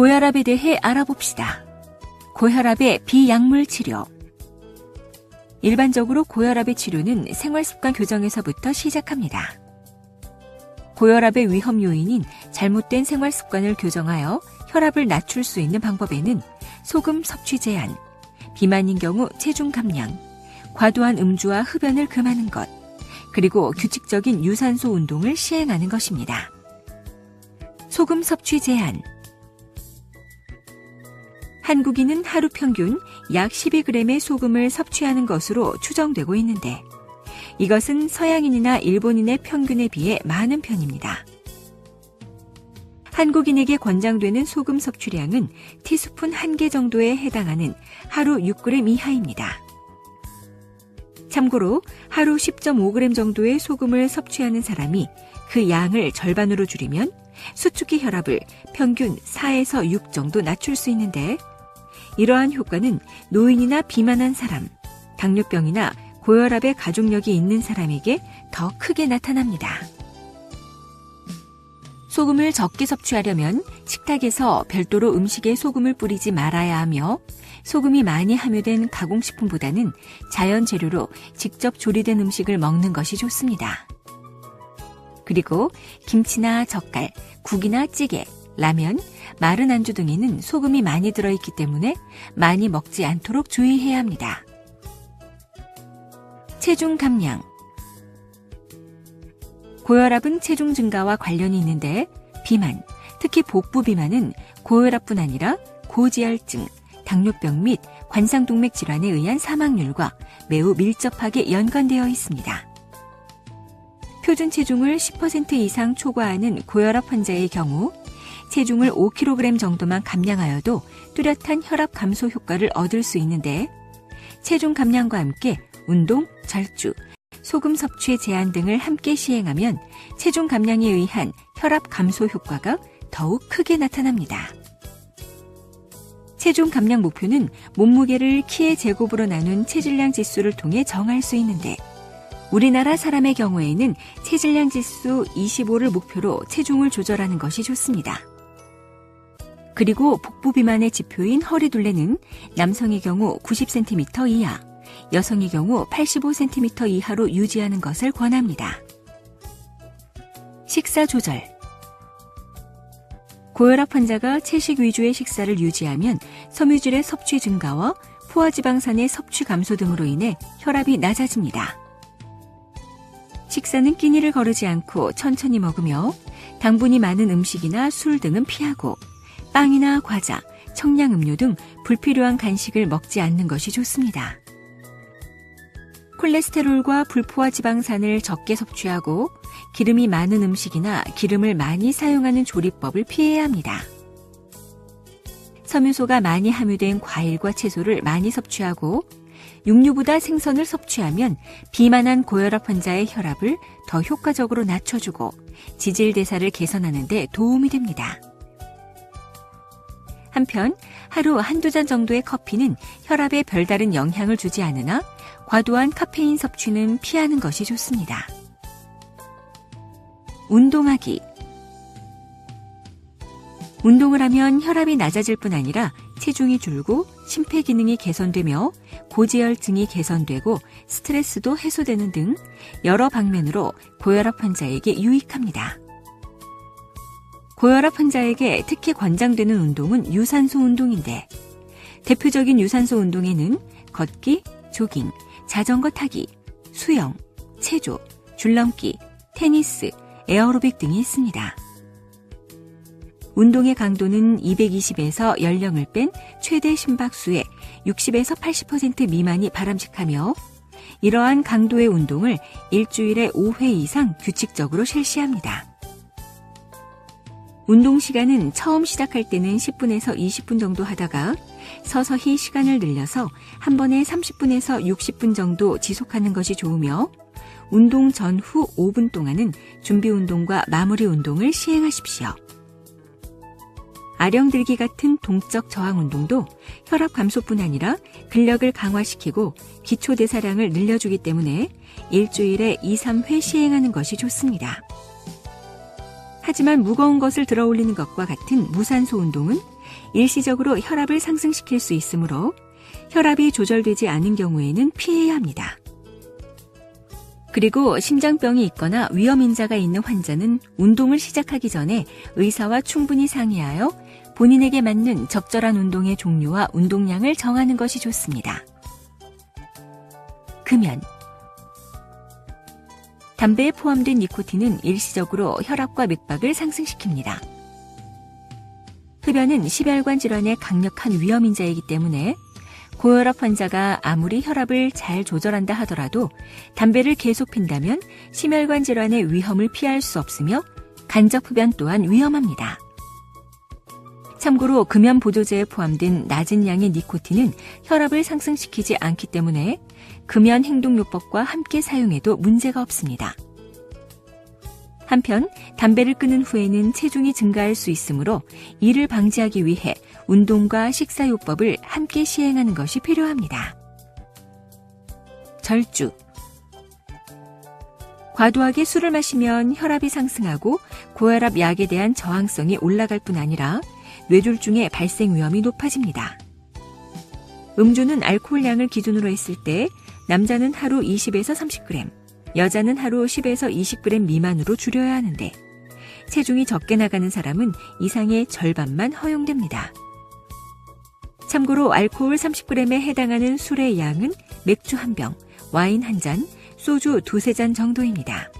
고혈압에 대해 알아봅시다. 고혈압의 비약물 치료. 일반적으로 고혈압의 치료는 생활습관 교정에서부터 시작합니다. 고혈압의 위험 요인인 잘못된 생활습관을 교정하여 혈압을 낮출 수 있는 방법에는 소금 섭취 제한, 비만인 경우 체중 감량, 과도한 음주와 흡연을 금하는 것, 그리고 규칙적인 유산소 운동을 시행하는 것입니다. 소금 섭취 제한. 한국인은 하루 평균 약 12g의 소금을 섭취하는 것으로 추정되고 있는데 이것은 서양인이나 일본인의 평균에 비해 많은 편입니다. 한국인에게 권장되는 소금 섭취량은 티스푼 1개 정도에 해당하는 하루 6g 이하입니다. 참고로 하루 10.5g 정도의 소금을 섭취하는 사람이 그 양을 절반으로 줄이면 수축기 혈압을 평균 4에서 6 정도 낮출 수 있는데 이러한 효과는 노인이나 비만한 사람, 당뇨병이나 고혈압의 가족력이 있는 사람에게 더 크게 나타납니다. 소금을 적게 섭취하려면 식탁에서 별도로 음식에 소금을 뿌리지 말아야 하며 소금이 많이 함유된 가공식품보다는 자연 재료로 직접 조리된 음식을 먹는 것이 좋습니다. 그리고 김치나 젓갈, 국이나 찌개, 라면, 마른 안주 등에는 소금이 많이 들어있기 때문에 많이 먹지 않도록 주의해야 합니다. 체중 감량 고혈압은 체중 증가와 관련이 있는데 비만, 특히 복부 비만은 고혈압뿐 아니라 고지혈증, 당뇨병 및 관상동맥 질환에 의한 사망률과 매우 밀접하게 연관되어 있습니다. 표준 체중을 10% 이상 초과하는 고혈압 환자의 경우 체중을 5kg 정도만 감량하여도 뚜렷한 혈압 감소 효과를 얻을 수 있는데 체중 감량과 함께 운동, 절주, 소금 섭취의 제한 등을 함께 시행하면 체중 감량에 의한 혈압 감소 효과가 더욱 크게 나타납니다. 체중 감량 목표는 몸무게를 키의 제곱으로 나눈 체질량 지수를 통해 정할 수 있는데 우리나라 사람의 경우에는 체질량 지수 25를 목표로 체중을 조절하는 것이 좋습니다. 그리고 복부 비만의 지표인 허리둘레는 남성의 경우 90cm 이하, 여성의 경우 85cm 이하로 유지하는 것을 권합니다. 식사 조절. 고혈압 환자가 채식 위주의 식사를 유지하면 섬유질의 섭취 증가와 포화지방산의 섭취 감소 등으로 인해 혈압이 낮아집니다. 식사는 끼니를 거르지 않고 천천히 먹으며 당분이 많은 음식이나 술 등은 피하고 빵이나 과자, 청량음료 등 불필요한 간식을 먹지 않는 것이 좋습니다. 콜레스테롤과 불포화 지방산을 적게 섭취하고 기름이 많은 음식이나 기름을 많이 사용하는 조리법을 피해야 합니다. 섬유소가 많이 함유된 과일과 채소를 많이 섭취하고 육류보다 생선을 섭취하면 비만한 고혈압 환자의 혈압을 더 효과적으로 낮춰주고 지질 대사를 개선하는 데 도움이 됩니다. 한편 하루 한두 잔 정도의 커피는 혈압에 별다른 영향을 주지 않으나 과도한 카페인 섭취는 피하는 것이 좋습니다. 운동하기 운동을 하면 혈압이 낮아질 뿐 아니라 체중이 줄고 심폐 기능이 개선되며 고지혈증이 개선되고 스트레스도 해소되는 등 여러 방면으로 고혈압 환자에게 유익합니다. 고혈압 환자에게 특히 권장되는 운동은 유산소 운동인데 대표적인 유산소 운동에는 걷기, 조깅, 자전거 타기, 수영, 체조, 줄넘기, 테니스, 에어로빅 등이 있습니다. 운동의 강도는 220에서 연령을 뺀 최대 심박수의 60에서 80% 미만이 바람직하며 이러한 강도의 운동을 일주일에 5회 이상 규칙적으로 실시합니다. 운동 시간은 처음 시작할 때는 10분에서 20분 정도 하다가 서서히 시간을 늘려서 한 번에 30분에서 60분 정도 지속하는 것이 좋으며 운동 전후 5분 동안은 준비 운동과 마무리 운동을 시행하십시오. 아령 들기 같은 동적 저항 운동도 혈압 감소뿐 아니라 근력을 강화시키고 기초 대사량을 늘려주기 때문에 일주일에 2, 3회 시행하는 것이 좋습니다. 하지만 무거운 것을 들어 올리는 것과 같은 무산소 운동은 일시적으로 혈압을 상승시킬 수 있으므로 혈압이 조절되지 않은 경우에는 피해야 합니다. 그리고 심장병이 있거나 위험 인자가 있는 환자는 운동을 시작하기 전에 의사와 충분히 상의하여 본인에게 맞는 적절한 운동의 종류와 운동량을 정하는 것이 좋습니다. 금연 담배에 포함된 니코틴은 일시적으로 혈압과 맥박을 상승시킵니다. 흡연은 심혈관 질환의 강력한 위험인자이기 때문에 고혈압 환자가 아무리 혈압을 잘 조절한다 하더라도 담배를 계속 핀다면 심혈관 질환의 위험을 피할 수 없으며 간접 흡연 또한 위험합니다. 참고로 금연 보조제에 포함된 낮은 양의 니코틴은 혈압을 상승시키지 않기 때문에 금연 행동요법과 함께 사용해도 문제가 없습니다. 한편 담배를 끊은 후에는 체중이 증가할 수 있으므로 이를 방지하기 위해 운동과 식사요법을 함께 시행하는 것이 필요합니다. 절주 과도하게 술을 마시면 혈압이 상승하고 고혈압 약에 대한 저항성이 올라갈 뿐 아니라 뇌졸중의 발생 위험이 높아집니다. 음주는 알코올량을 기준으로 했을 때 남자는 하루 20에서 30g, 여자는 하루 10에서 20g 미만으로 줄여야 하는데 체중이 적게 나가는 사람은 이상의 절반만 허용됩니다. 참고로 알코올 30g에 해당하는 술의 양은 맥주 한 병, 와인 한 잔, 소주 두세 잔 정도입니다.